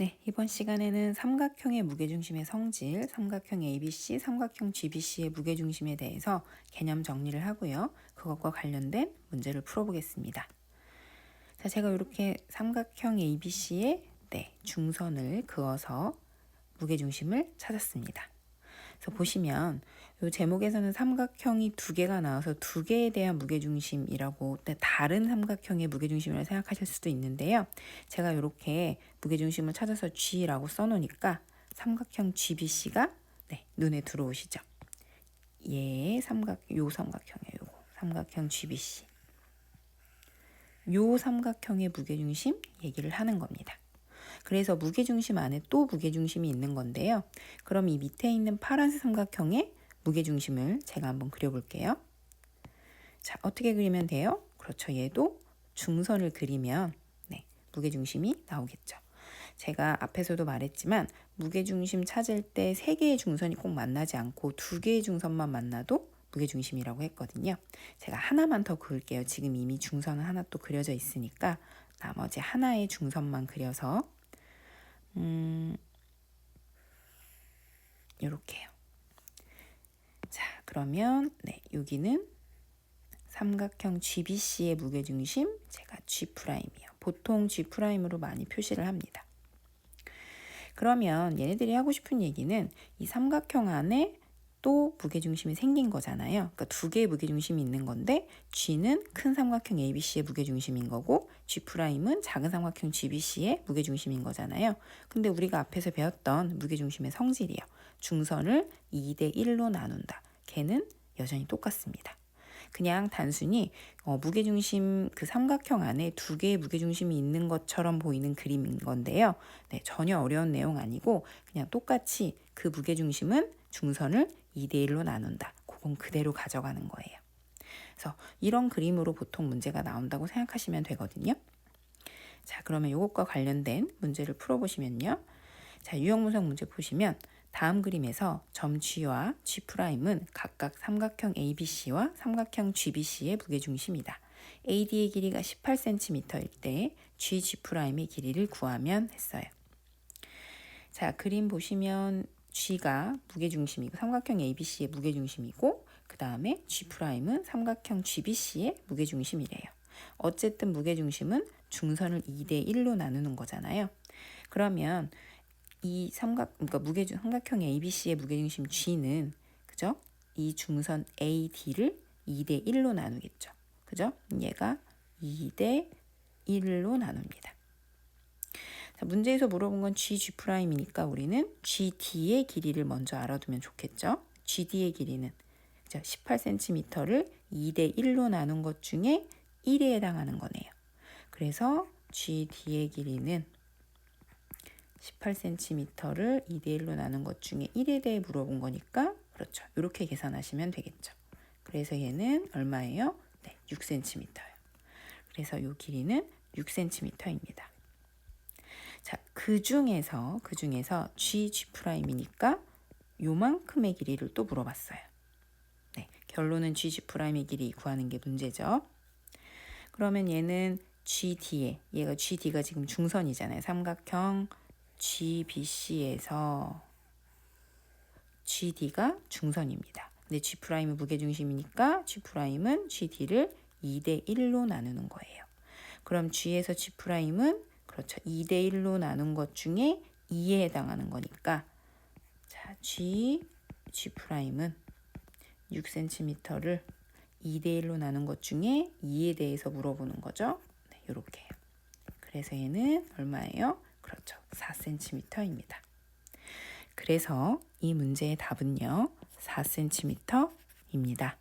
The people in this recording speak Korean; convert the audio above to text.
네, 이번 시간에는 삼각형의 무게중심의 성질, 삼각형 ABC, 삼각형 GBC의 무게중심에 대해서 개념 정리를 하고요. 그것과 관련된 문제를 풀어보겠습니다. 자, 제가 이렇게 삼각형 ABC의 네, 중선을 그어서 무게중심을 찾았습니다. 그래서 보시면 이 제목에서는 삼각형이 두 개가 나와서 두 개에 대한 무게중심이라고 네, 다른 삼각형의 무게중심이라고 생각하실 수도 있는데요. 제가 이렇게 무게중심을 찾아서 G라고 써놓으니까 삼각형 GBC가 네, 눈에 들어오시죠. 예, 삼각 요 삼각형이에요. 요거 삼각형 GBC. 요 삼각형의 무게중심 얘기를 하는 겁니다. 그래서 무게중심 안에 또 무게중심이 있는 건데요. 그럼 이 밑에 있는 파란색 삼각형의 무게중심을 제가 한번 그려볼게요. 자, 어떻게 그리면 돼요? 그렇죠. 얘도 중선을 그리면 네, 무게중심이 나오겠죠. 제가 앞에서도 말했지만 무게중심 찾을 때 세 개의 중선이 꼭 만나지 않고 두 개의 중선만 만나도 무게중심이라고 했거든요. 제가 하나만 더 그을게요. 지금 이미 중선은 하나 또 그려져 있으니까 나머지 하나의 중선만 그려서 음, 요렇게요. 자, 그러면 네, 여기는 삼각형 GBC의 무게중심 제가 G'이요. 보통 G'으로 많이 표시를 합니다. 그러면 얘네들이 하고 싶은 얘기는 이 삼각형 안에 또 무게중심이 생긴 거잖아요. 그러니까 두 개의 무게중심이 있는 건데 G는 큰 삼각형 ABC의 무게중심인 거고 G'은 작은 삼각형 GBC의 무게중심인 거잖아요. 근데 우리가 앞에서 배웠던 무게중심의 성질이요. 중선을 2대 1로 나눈다. 걔는 여전히 똑같습니다. 그냥 단순히 어, 무게중심 그 삼각형 안에 두 개의 무게중심이 있는 것처럼 보이는 그림인 건데요. 네, 전혀 어려운 내용 아니고 그냥 똑같이 그 무게중심은 중선을 2대 1로 나눈다. 그건 그대로 가져가는 거예요. 그래서 이런 그림으로 보통 문제가 나온다고 생각하시면 되거든요. 자, 그러면 이것과 관련된 문제를 풀어보시면요. 자, 유형분석 문제 보시면 다음 그림에서 점 G와 G'은 각각 삼각형 ABC와 삼각형 GBC의 무게중심이다. AD의 길이가 18cm일 때 GG'의 길이를 구하면 했어요. 자, 그림 보시면 G가 무게중심이고 삼각형 ABC의 무게중심이고 그 다음에 G'은 삼각형 GBC의 무게중심이래요. 어쨌든 무게중심은 중선을 2대 1로 나누는 거잖아요. 그러면 이 삼각 그러니까 무게중 삼각형 ABC의 무게중심 G는 그죠? 이 중선 AD를 2대 1로 나누겠죠. 그죠? 얘가 2대 1로 나눕니다. 자, 문제에서 물어본 건 GG'이니까 우리는 GD의 길이를 먼저 알아두면 좋겠죠. GD의 길이는 18cm를 2대 1로 나눈 것 중에 1에 해당하는 거네요. 그래서 GD의 길이는 18cm를 2대 1로 나눈 것 중에 1에 대해 물어본 거니까 그렇죠. 이렇게 계산하시면 되겠죠. 그래서 얘는 얼마예요? 네, 6cm예요. 그래서 이 길이는 6cm입니다. 자, 그 중에서 그 중에서 G, G'이니까 요만큼의 길이를 또 물어봤어요. 네, 결론은 G, G'의 길이 구하는 게 문제죠. 그러면 얘는 GD에 얘가 GD가 지금 중선이잖아요. 삼각형 GBC에서 GD가 중선입니다. 근데 G'은 무게중심이니까 G'은 GD를 2대 1로 나누는 거예요. 그럼 G에서 G'은 그렇죠. 2대 1로 나눈 것 중에 2에 해당하는 거니까 자, G, G'은 6cm를 2대 1로 나눈 것 중에 2에 대해서 물어보는 거죠. 네, 요렇게요. 그래서 얘는 얼마예요? 그렇죠. 4cm입니다. 그래서 이 문제의 답은요. 4cm입니다.